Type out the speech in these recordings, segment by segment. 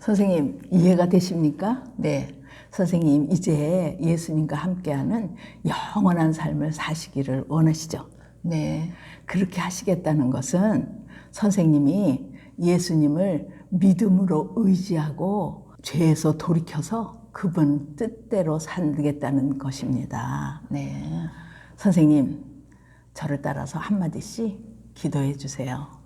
선생님 이해가 되십니까? 네. 선생님 이제 예수님과 함께하는 영원한 삶을 사시기를 원하시죠. 네. 그렇게 하시겠다는 것은 선생님이 예수님을 믿음으로 의지하고 죄에서 돌이켜서 그분 뜻대로 살겠다는 것입니다. 네. 선생님, 저를 따라서 한마디씩 기도해 주세요.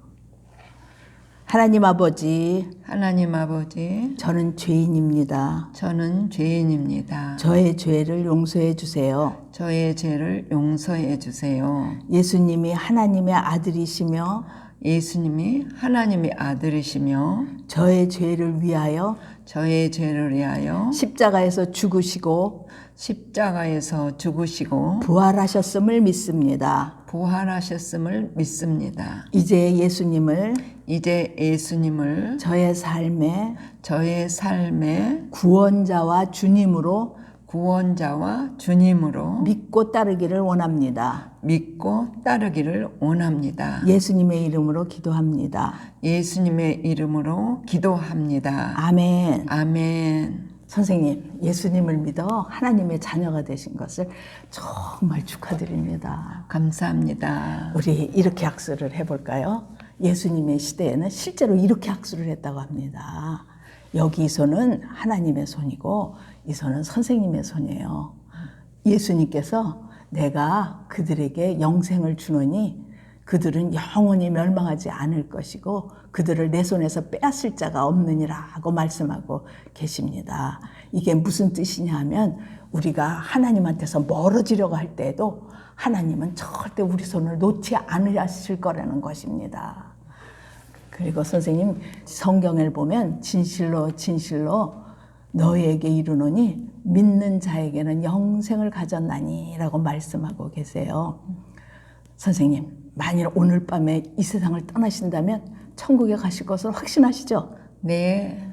하나님 아버지, 하나님 아버지, 저는 죄인입니다. 저는 죄인입니다. 저의 죄를 용서해 주세요. 저의 죄를 용서해 주세요. 예수님이 하나님의 아들이시며 예수님이 하나님의 아들이시며 저의 죄를 위하여 저의 죄를 위하여 십자가에서 죽으시고 십자가에서 죽으시고 부활하셨음을 믿습니다. 부활하셨음을 믿습니다. 이제 예수님을 이제 예수님을 저의 삶의 저의 삶의 구원자와 주님으로 구원자와 주님으로 믿고 따르기를 원합니다. 믿고 따르기를 원합니다. 예수님의 이름으로 기도합니다. 예수님의 이름으로 기도합니다. 아멘. 아멘. 선생님, 예수님을 믿어 하나님의 자녀가 되신 것을 정말 축하드립니다. 감사합니다. 우리 이렇게 학술을 해볼까요? 예수님의 시대에는 실제로 이렇게 학술을 했다고 합니다. 여기 이 손은 하나님의 손이고 이 손은 선생님의 손이에요. 예수님께서 내가 그들에게 영생을 주노니 그들은 영원히 멸망하지 않을 것이고 그들을 내 손에서 빼앗을 자가 없느니라고 말씀하고 계십니다. 이게 무슨 뜻이냐 하면 우리가 하나님한테서 멀어지려고 할 때에도 하나님은 절대 우리 손을 놓지 않으실 거라는 것입니다. 그리고 선생님 성경을 보면 진실로 진실로 너희에게 이르노니 믿는 자에게는 영생을 가졌나니라고 말씀하고 계세요. 선생님 만일 오늘 밤에 이 세상을 떠나신다면 천국에 가실 것을 확신하시죠? 네,